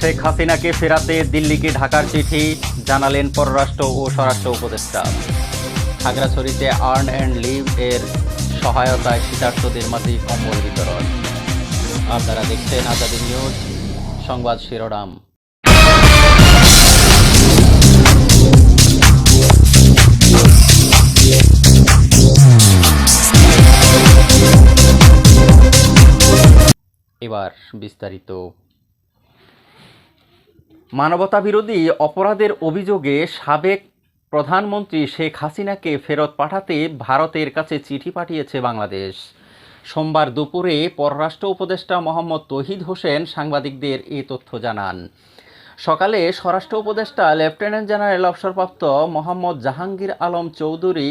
শেখ হাসিনাকে ফেরাতে দিল্লিকে ঢাকার চিঠি জানালেন পররাষ্ট্র ও স্বরাষ্ট্র উপদেষ্টা। খাগড়াছড়িতে আর্ন অ্যান্ড লিভ এর সহায়তায় শীতার্থদের মাঝে কম্বল বিতরণ। আপনারা দেখছেন আজাদি নিউজ, সংবাদ শিরোনাম। এবার বিস্তারিত। মানবতা বিরোধী অপরাধের অভিযোগে সাবেক প্রধানমন্ত্রী শেখ হাসিনাকে ফেরত পাঠাতে ভারতের কাছে চিঠি পাঠিয়েছে বাংলাদেশ। সোমবার দুপুরে পররাষ্ট্র উপদেষ্টা মোহাম্মদ তহিদ হোসেন সাংবাদিকদের এই তথ্য জানান। সকালে স্বরাষ্ট্র উপদেষ্টা, লেফটেন্যান্ট জেনারেল অবসরপ্রাপ্ত মোহাম্মদ জাহাঙ্গীর আলম চৌধুরী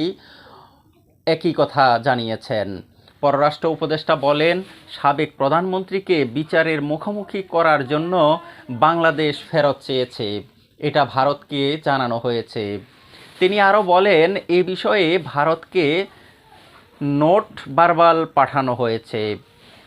একই কথা জানিয়েছেন। পররাষ্ট্র উপদেষ্টা বলেন, সাবেক প্রধানমন্ত্রীকে বিচারের মুখোমুখি করার জন্য বাংলাদেশ ফেরত চেয়েছে। এটা ভারতকে জানানো হয়েছে। তিনি আরও বলেন, এ বিষয়ে ভারতকে নোট বারবাল পাঠানো হয়েছে।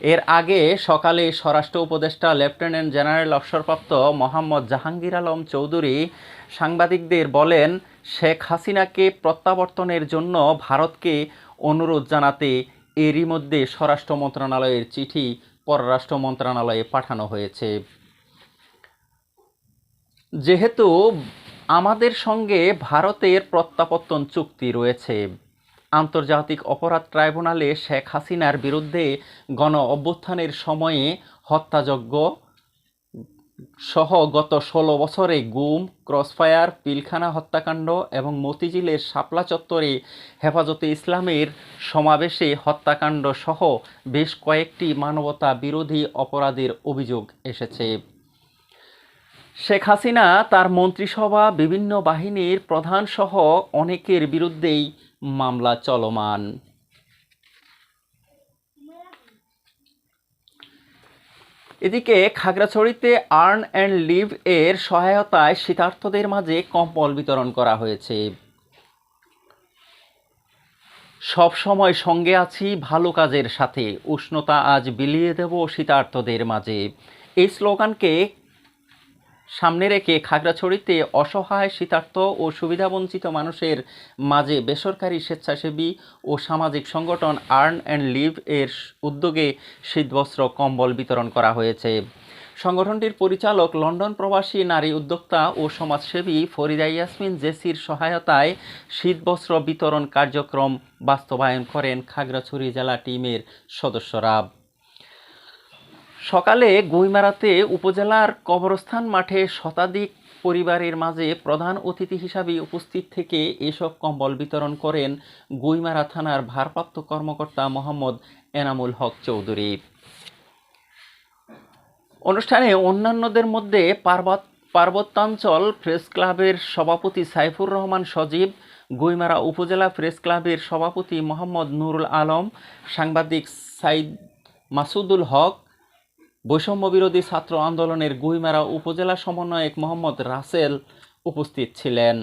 এর আগে সকালে স্বরাষ্ট্র উপদেষ্টা, লেফটেন্যান্ট জেনারেল অবসরপ্রাপ্ত মোহাম্মদ জাহাঙ্গীর আলম চৌধুরী সাংবাদিকদের বলেন, শেখ হাসিনাকে প্রত্যাবর্তনের জন্য ভারতকে অনুরোধ জানাতে এরই মধ্যে স্বরাষ্ট্র মন্ত্রণালয়ের চিঠি পররাষ্ট্র মন্ত্রণালয়ে পাঠানো হয়েছে। যেহেতু আমাদের সঙ্গে ভারতের প্রত্যাবর্তন চুক্তি রয়েছে, আন্তর্জাতিক অপরাধ ট্রাইব্যুনালে শেখ হাসিনার বিরুদ্ধে গণ অভ্যুত্থানের সময়ে হত্যাযজ্ঞ সহ গত ষোলো বছরে গুম, ক্রসফায়ার, পিলখানা হত্যাকাণ্ড এবং মতিঝিলের শাপলা চত্বরে হেফাজতে ইসলামের সমাবেশে হত্যাকাণ্ড সহ বেশ কয়েকটি মানবতা বিরোধী অপরাধের অভিযোগ এসেছে। শেখ হাসিনা, তার মন্ত্রিসভা, বিভিন্ন বাহিনীর প্রধানসহ অনেকের বিরুদ্ধেই মামলা চলমান। এদিকে খাগড়াছড়িতে আর্ন অ্যান্ড লিভ এর সহায়তায় শীতার্থদের মাঝে কম্বল বিতরণ করা হয়েছে। সব সময় সঙ্গে আছি ভালো কাজের সাথে। উষ্ণতা আজ বিলিয়ে দেব শীতার্থদের মাঝে। এই স্লোগানকে সামনে রেখে খাগড়াছড়িতে অসহায়, শীতার্থ ও সুবিধাবঞ্চিত মানুষের মাঝে বেসরকারি স্বেচ্ছাসেবী ও সামাজিক সংগঠন আর্ন অ্যান্ড লিভ এর উদ্যোগে শীতবস্ত্র, কম্বল বিতরণ করা হয়েছে। সংগঠনটির পরিচালক, লন্ডন প্রবাসী, নারী উদ্যোক্তা ও সমাজসেবী ফরিদা ইয়াসমিন জেসির সহায়তায় শীতবস্ত্র বিতরণ কার্যক্রম বাস্তবায়ন করেন খাগড়াছড়ি জেলা টিমের সদস্যরা। সকালে গুইমারাতে উপজেলার কবরস্থান মাঠে শতাধিক পরিবারের মাঝে প্রধান অতিথি হিসাবে উপস্থিত থেকে এসব কম্বল বিতরণ করেন গুইমারা থানার ভারপ্রাপ্ত কর্মকর্তা মোহাম্মদ এনামুল হক চৌধুরী। অনুষ্ঠানে অন্যান্যদের মধ্যে পার্বত পার্বত্যাঞ্চল প্রেস ক্লাবের সভাপতি সাইফুর রহমান সজীব, গুইমারা উপজেলা প্রেস ক্লাবের সভাপতি মোহাম্মদ নুরুল আলম, সাংবাদিক সাইদ মাসুদুল হক বৈষম্য বিরোধী ছাত্র আন্দোলনের গুইমারা উপজেলা সমন্বয়ক মোহাম্মদ রাসেল উপস্থিত ছিলেন।